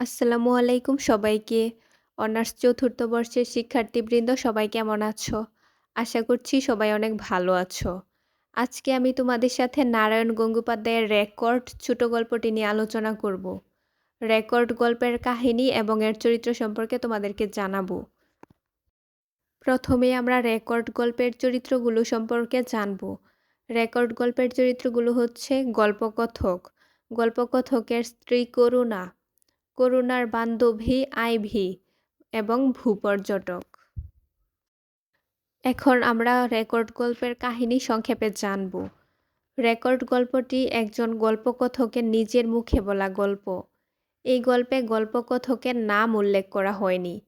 আসসালামু আলাইকুম সবাইকে। অনার্স চতুর্থ বর্ষের শিক্ষার্থীবৃন্দ সবাই কেমন আছো? আশা করছি সবাই অনেক ভালো আছো। আজকে আমি তোমাদের সাথে নারায়ণ গঙ্গোপাধ্যায়ের 'রেকর্ড' ছোট গল্পটি নিয়ে আলোচনা করব। 'রেকর্ড' গল্পের কাহিনী এবং এর চরিত্র সম্পর্কে তোমাদেরকে জানাব। প্রথমে আমরা 'রেকর্ড' গল্পের চরিত্রগুলো সম্পর্কে জানব। 'রেকর্ড' গল্পের চরিত্রগুলো হচ্ছে গল্পকথক, গল্পকথকের স্ত্রী করুণা, করুণার বান্ধবী আইভি এবং ভূপর্যটক। এখন আমরা 'রেকর্ড' গল্পের কাহিনী সংক্ষেপে জানব। 'রেকর্ড' গল্পটি একজন গল্পকথকের নিজের মুখে বলা গল্প। এই গল্পে গল্পকথকের নাম উল্লেখ করা হয়নি।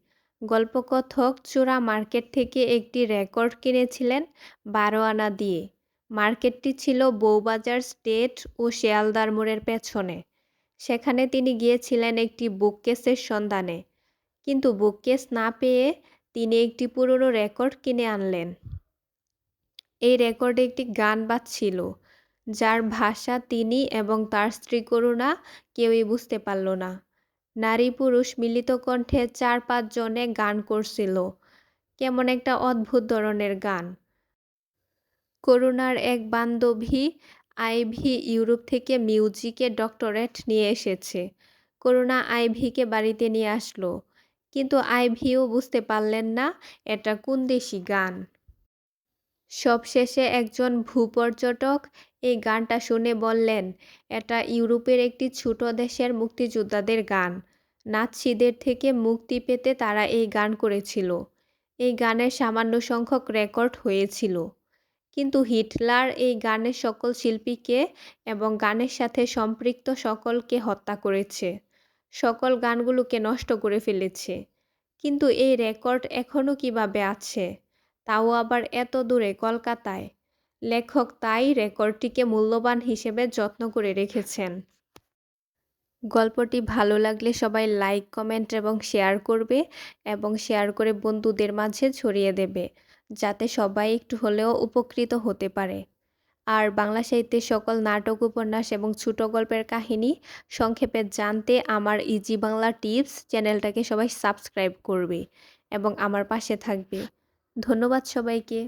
গল্পকথক চূড়া মার্কেট থেকে একটি রেকর্ড কিনেছিলেন বারো আনা দিয়ে। মার্কেটটি ছিল বউবাজার স্টেট ও শেয়ালদার মোড়ের পেছনে। সেখানে তিনি গিয়েছিলেন একটি বুককেসের সন্ধানে। কিন্তু বুককেস না পেয়ে তিনি একটি পুরনো রেকর্ড কিনে আনলেন। এই রেকর্ডে একটি গান বাজছিল, যার ভাষা তিনি এবং তার স্ত্রী করুণা কেউই বুঝতে পারল না। নারী-পুরুষ মিলিত কণ্ঠে চার-পাঁচ জনে গান করছিল। কেমন একটা অদ্ভুত ধরনের গান। করুণার এক বান্ধবী আইভি ইউরোপ থেকে মিউজিকে ডক্টরেট নিয়ে এসেছে। করুণা আইভিকে বাড়িতে নিয়ে আসলো। কিন্তু আইভিও বুঝতে পারলেন না এটা কোন দেশি গান। সবশেষে একজন ভূপর্যটক এই গানটা শুনে বললেন, এটা ইউরোপের একটি ছোট দেশের মুক্তিযোদ্ধাদের গান। নাৎসিদের থেকে মুক্তি পেতে তারা এই গান করেছিল। এই গানের সামান্য সংখ্যক রেকর্ড হয়েছিল। কিন্তু হিটলার এই গানের সকল শিল্পীকে এবং গানের সাথে সম্পৃক্ত সকলকে হত্যা করেছে। সকল গানগুলোকে নষ্ট করে ফেলেছে। কিন্তু এই রেকর্ড এখনও কীভাবে আছে? তাও আবার এত দূরে কলকাতায়। লেখক তাই রেকর্ডটিকে মূল্যবান হিসেবে যত্ন করে রেখেছেন। গল্পটি ভালো লাগলে সবাই লাইক, কমেন্ট এবং শেয়ার করবে এবং শেয়ার করে বন্ধুদের মাঝে ছড়িয়ে দেবে, যাতে সবাই একটু হলেও উপকৃত হতে পারে। আর বাংলা সাহিত্যের সকল নাটক, উপন্যাস এবং ছোট গল্পের কাহিনী সংক্ষেপে জানতে আমার ইজি বাংলা টিপস চ্যানেলটাকে সবাই সাবস্ক্রাইব করবে এবং আমার পাশে থাকবে। ধন্যবাদ সবাইকে।